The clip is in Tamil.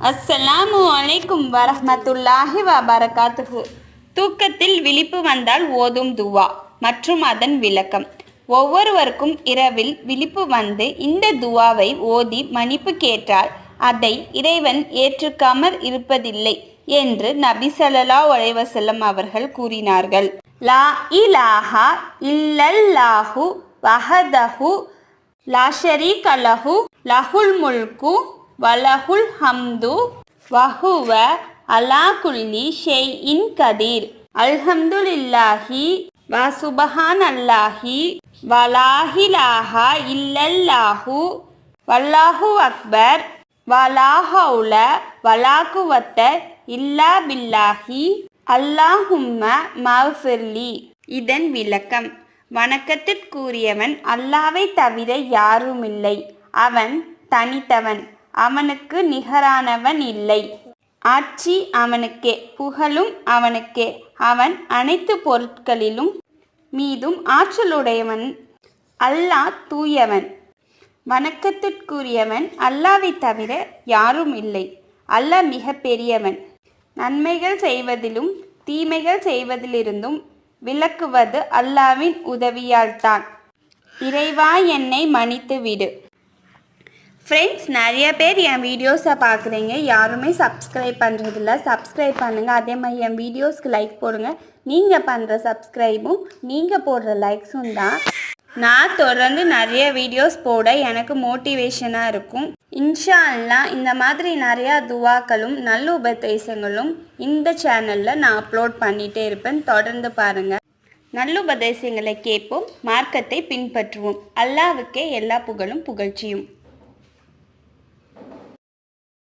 அஸ்ஸலாமு அலைக்கும் வரஹமத்துல்லாஹி வபரகாத்துஹு. தூக்கத்தில் விழிப்பு வந்தால் ஓதும் துவா மற்றும் அதன் விளக்கம். ஒவ்வொருவருக்கும் இரவில் விழிப்பு வந்து இந்த துவாவை ஓதி மன்னிப்பு கேட்டால் அதை இறைவன் ஏற்றுக்காமல் இருப்பதில்லை என்று நபி ஸல்லல்லாஹு அலைஹி அவர்கள் கூறினார்கள். லா இலாஹா இல்லல்லாஹு வஹதஹு லா கலஹு லஹுல் முல்கு வலஹுல் ஹம்து வஹுவ அலா குல்லி ஷெய்இன் கதீர். அல்ஹம்துலில்லாஹி வ சுபஹான் அல்லாஹி வலாஹிலாஹா இல்லல்லாஹு. வல்லாஹு அக்பர் வலாஹவுல வலாகுவத்த இல்லா பில்லாஹி. அல்லாஹும்ம மஃபிர்லி. இதன் விளக்கம் வணக்கத்திற்குரியவன் அல்லாவை தவிர யாருமில்லை. அவன் தனித்தவன். அவனுக்கு நிகரானவன் இல்லை. ஆட்சி அவனுக்கே புகழும் அவனுக்கே. அவன் அனைத்து பொருட்களிலும் மீதும் ஆற்றலுடையவன் அல்லாஹ் தூயவன். வணக்கத்திற்குரியவன் அல்லாவை தவிர யாரும் இல்லை. அல்லாஹ் மிக பெரியவன். நன்மைகள் செய்வதிலும் தீமைகள் செய்வதிலிருந்தும் விலக்குவது அல்லாவின் உதவியால்தான் இறைவா என்னை மன்னித்து விடு ஃப்ரெண்ட்ஸ் நிறைய பேர் என் வீடியோஸை பார்க்குறீங்க. யாருமே சப்ஸ்கிரைப் பண்ணுறதில்ல சப்ஸ்கிரைப் பண்ணுங்கள் அதே மாதிரி என் வீடியோஸ்க்கு லைக் போடுங்க. நீங்கள் பண்ணுற சப்ஸ்கிரைபும் நீங்கள் போடுற லைக்ஸும் தான். நான் தொடர்ந்து நிறைய வீடியோஸ் போட எனக்கு மோட்டிவேஷனாக இருக்கும். இன்ஷா அல்லா இந்த மாதிரி நிறையா துவாக்களும் நல்ல உபதேசங்களும் இந்த சேனலில் நான் அப்லோட் பண்ணிகிட்டே இருப்பேன். தொடர்ந்து பாருங்கள் நல்ல உபதேசங்களை கேட்போம். மார்க்கத்தை பின்பற்றுவோம். அல்லாவுக்கே எல்லா புகழும் புகழ்ச்சியும்.